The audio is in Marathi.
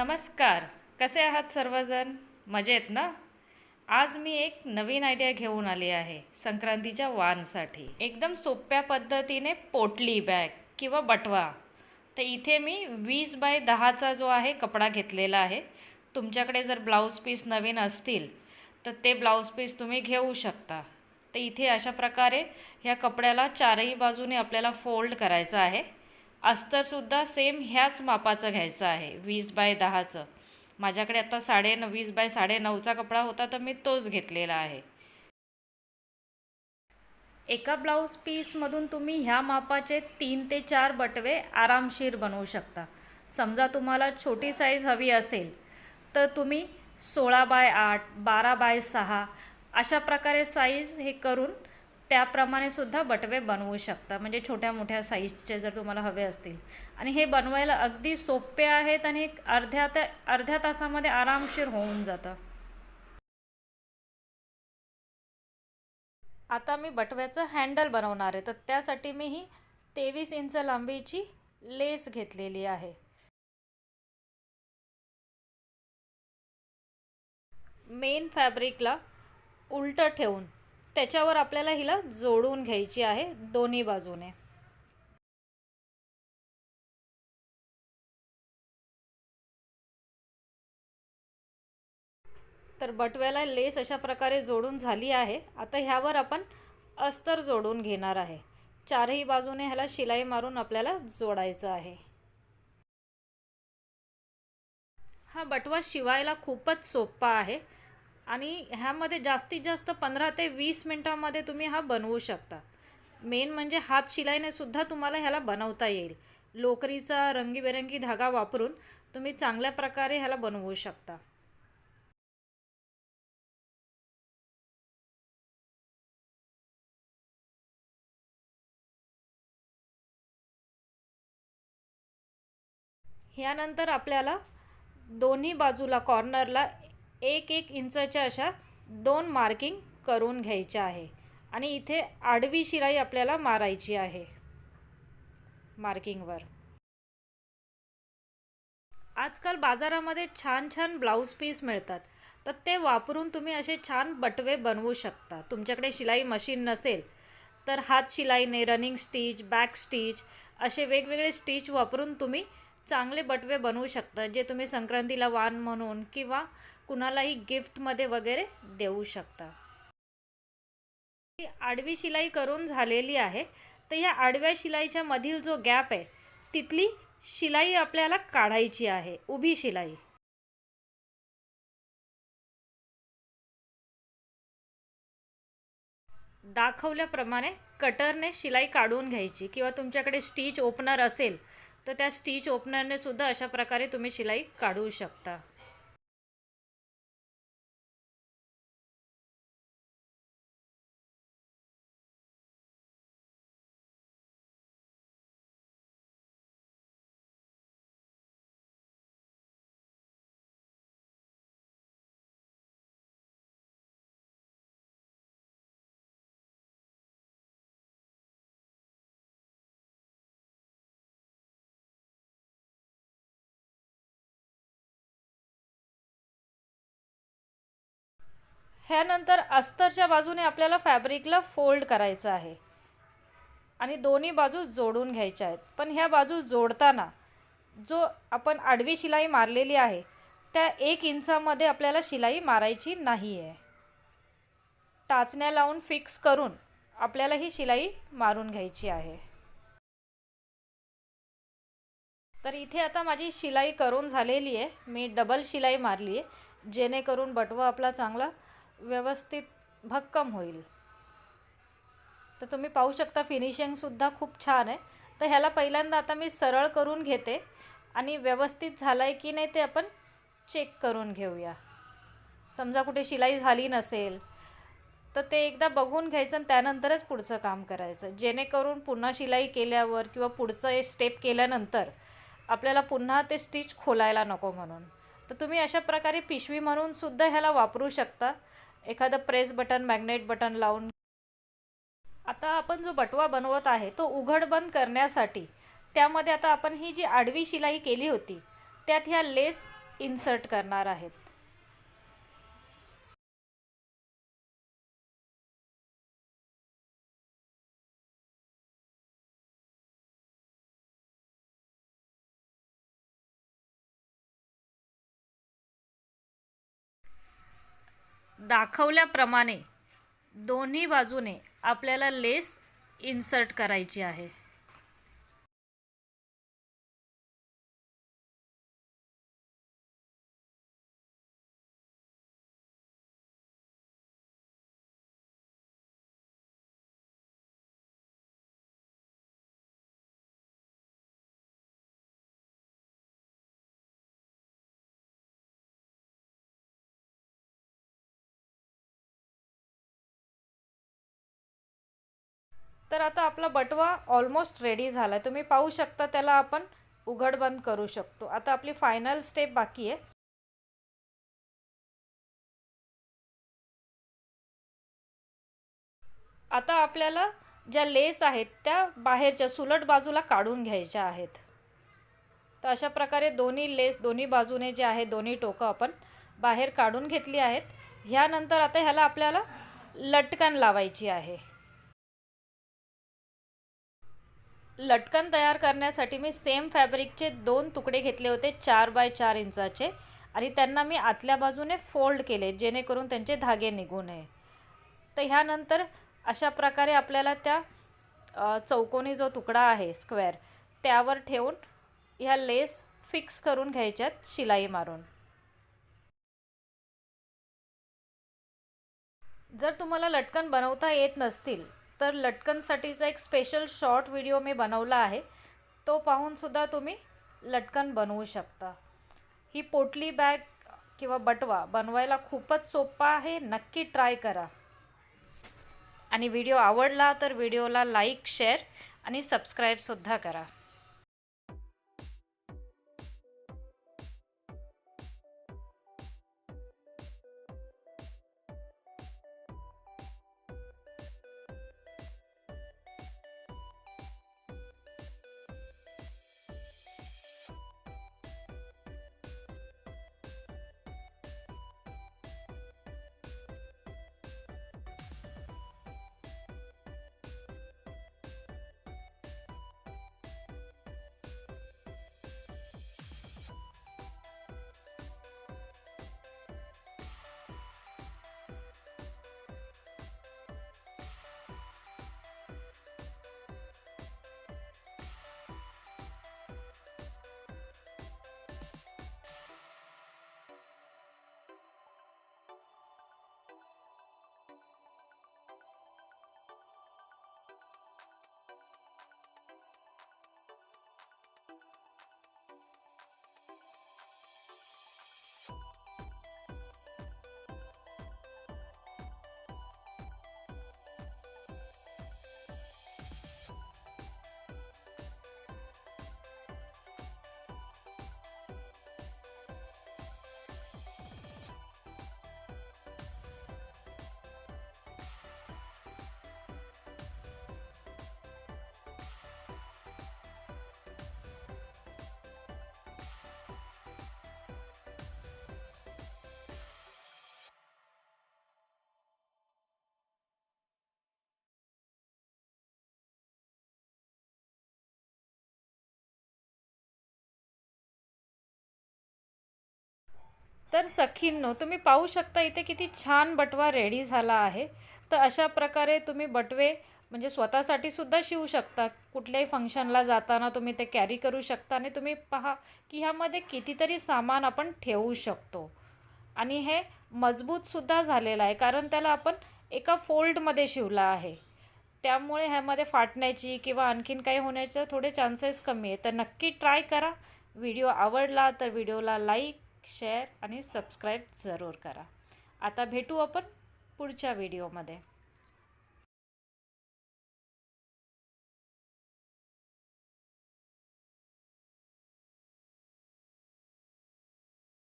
नमस्कार. कसे आहात सर्वजण? मजेत ना? आज मी एक नवीन आयडिया घेऊन आली आहे संक्रांतीच्या वानसाठी एकदम सोप्या पद्धतीने पोटली बॅग किंवा बटवा. तर इथे मी वीस बाय दहाचा जो आहे कपडा घेतलेला आहे. तुमच्याकडे जर ब्लाऊज पीस नवीन असतील तर ते ब्लाऊज पीस तुम्ही घेऊ शकता. तर इथे अशा प्रकारे ह्या कपड्याला चारही बाजूने आपल्याला फोल्ड करायचं आहे. अस्तरसुद्धा सेम ह्याच मापाचं घ्यायचं आहे वीस बाय दहाचं. माझ्याकडे आता साडे न वीस बाय साडे नऊचा कपडा होता तर मी तोच घेतलेला आहे. एका ब्लाऊज पीसमधून तुम्ही ह्या मापाचे तीन ते चार बटवे आरामशीर बनवू शकता. समजा तुम्हाला छोटी साईज हवी असेल तर तुम्ही सोळा बाय आठ बारा बाय सहा अशा प्रकारे साईज हे करून त्याप्रमाणे सुद्धा बटवे बनवू शकता म्हणजे छोट्या मोठ्या साईजचे जर तुम्हाला हवे असतील. आणि हे बनवायला अगदी सोपे आहेत आणि एक अर्ध्या त्या अर्ध्या तासामध्ये आरामशीर होऊन जातं. आता मी बटव्याचं हँडल बनवणार आहे. तर त्यासाठी मी ही तेवीस इंच लांबीची लेस घेतलेली आहे. मेन फॅब्रिकला उलटं ठेवून त्याच्यावर आपल्याला हिला जोडून घ्यायची आहे दोन्ही बाजूने. तर बटव्याला लेस अशा प्रकारे जोडून झाली आहे. आता ह्यावर आपण अस्तर जोडून घेणार आहे. चारही बाजूने ह्याला शिलाई मारून आपल्याला जोडायचं आहे. हा बटवा शिवायला खूपच सोपा आहे. आणि ह्यामध्ये जास्तीत जास्त पंधरा ते वीस मिनटामध्ये तुम्ही हा बनवू शकता. मेन म्हणजे हात शिलाईने सुद्धा तुम्हाला ह्याला बनवता येईल. लोकरीचा रंगीबेरंगी धागा वापरून तुम्ही चांगल्या प्रकारे ह्याला बनवू शकता. ह्यानंतर आपल्याला दोन्ही बाजूला कॉर्नरला एक एक इंचाच्या अशा दोन मार्किंग करून घ्यायच्या आहे. आणि इथे आडवी शिलाई आपल्याला मारायची आहे. मार्किंगवर. आजकाल बाजारामध्ये छान छान ब्लाऊज पीस मिळतात. तर ते वापरून तुम्ही असे छान बटवे बनवू शकता. तुमच्याकडे शिलाई मशीन नसेल तर हात शिलाईने रनिंग स्टिच बॅक स्टिच असे वेगवेगळे स्टिच वापरून तुम्ही चांगले बटवे बनवू शकता जे तुम्ही संक्रांतीला वाण म्हणून किंवा कुणालाही गिफ्टमध्ये वगैरे देऊ शकता. आडवी शिलाई करून झालेली आहे. तर या आडव्या शिलाईच्या मधील जो गॅप आहे तिथली शिलाई आपल्याला काढायची आहे. उभी शिलाई. दाखवल्याप्रमाणे कटरने शिलाई काढून घ्यायची किंवा तुमच्याकडे स्टिच ओपनर असेल तर त्या स्टिच ओपनरने सुद्धा अशा प्रकारे तुम्ही शिलाई काढू शकता. ह्यानंतर अस्तरच्या बाजूने आपल्याला फॅब्रिकला फोल्ड करायचं आहे. आणि दोन्ही बाजू जोडून घ्यायच्या आहेत. पण ह्या बाजू जोडताना जो आपण आडवी शिलाई मारलेली आहे त्या एक इंचामध्ये आपल्याला शिलाई मारायची नाही आहे टाचण्या लावून फिक्स करून आपल्याला ही शिलाई मारून घ्यायची आहे. तर इथे आता माझी शिलाई करून झालेली आहे. मी डबल शिलाई मारली आहे जेणेकरून बटवा आपला चांगला व्यवस्थित भक्कम होईल. तर तुम्ही पाहू शकता फिनिशिंगसुद्धा खूप छान आहे. तर ह्याला पहिल्यांदा आता मी सरळ करून घेते आणि व्यवस्थित झालं आहे की नाही ते आपण चेक करून घेऊया. समजा कुठे शिलाई झाली नसेल तर ते एकदा बघून घ्यायचं आणि त्यानंतरच पुढचं काम करायचं. जेणेकरून पुन्हा शिलाई केल्यावर किंवा पुढचं स्टेप केल्यानंतर आपल्याला पुन्हा ते स्टिच खोलायला नको म्हणून. तर तुम्ही अशा प्रकारे पिशवी म्हणून सुद्धा ह्याला वापरू शकता. एखादं प्रेस बटन मॅग्नेट बटन लावून. आता आपण जो बटवा बनवत आहे तो उघड बंद करण्यासाठी त्यामध्ये आता आपण ही जी आडवी शिलाई केली होती त्यात ह्या लेस इन्सर्ट करणार आहेत. दाखवल्याप्रमाणे दोन्ही बाजूने आपल्याला लेस इन्सर्ट करायची आहे. तर आता आपला बटवा ऑलमोस्ट रेडी झाला. आहे तुम्ही पाहू शकता त्याला आपण उघड बंद करू शकतो. आता आपली फायनल स्टेप बाकी आहे. आता आपल्याला ज्या लेस आहेत त्या बाहेरच्या सुलट बाजूला काढून घ्यायच्या आहेत. तर अशा प्रकारे दोन्ही लेस दोन्ही बाजूने जे आहे दोन्ही टोकं आपण बाहेर काढून घेतली आहेत. ह्यानंतर आता ह्याला आपल्याला लटकन लावायची आहे. लटकन तयार करण्यासाठी मी सेम फॅब्रिकचे दोन तुकडे घेतले होते चार बाय चार इंचाचे. आणि त्यांना मी आतल्या बाजूने फोल्ड केले जेणेकरून त्यांचे धागे निघू नये. तर ह्यानंतर अशा प्रकारे आपल्याला त्या चौकोनी जो तुकडा आहे स्क्वेअर त्यावर ठेवून ह्या लेस फिक्स करून घ्यायच्यात शिलाई मारून. जर तुम्हाला लटकन बनवता येत नसतील तर लटकनसाठीचा एक स्पेशल शॉर्ट व्हिडिओ मी बनवला आहे. तो पाहूनसुद्धा तुम्ही लटकन बनवू शकता. ही पोटली बॅग किंवा बटवा बनवायला खूपच सोपा आहे. नक्की ट्राय करा. आणि व्हिडिओ आवडला तर व्हिडिओला लाईक शेअर आणि सबस्क्राईबसुद्धा करा. तर सखींनो तुम्ही पाहू शकता इथे किती छान बटवा रेडी झाला आहे. तर अशा प्रकारे तुम्ही बटवे म्हणजे स्वतःसाठी सुद्धा शिवू शकता. कुठल्याही फंक्शनला जाताना तुम्ही ते कॅरी करू शकता आणि तुम्ही पहा की ह्यामध्ये कितीतरी सामान आपण ठेवू शकतो. आणि हे मजबूतसुद्धा झालेलं आहे कारण त्याला आपण एका फोल्डमध्ये शिवला आहे. त्यामुळे ह्यामध्ये फाटण्याची किंवा आणखीन काही होण्याचे थोडे चान्सेस कमी आहे तर नक्की ट्राय करा. व्हिडिओ आवडला तर व्हिडिओला लाईक शेअर आणि सबस्क्राईब जरूर करा. आता भेटू आपण पुढच्या व्हिडिओमध्ये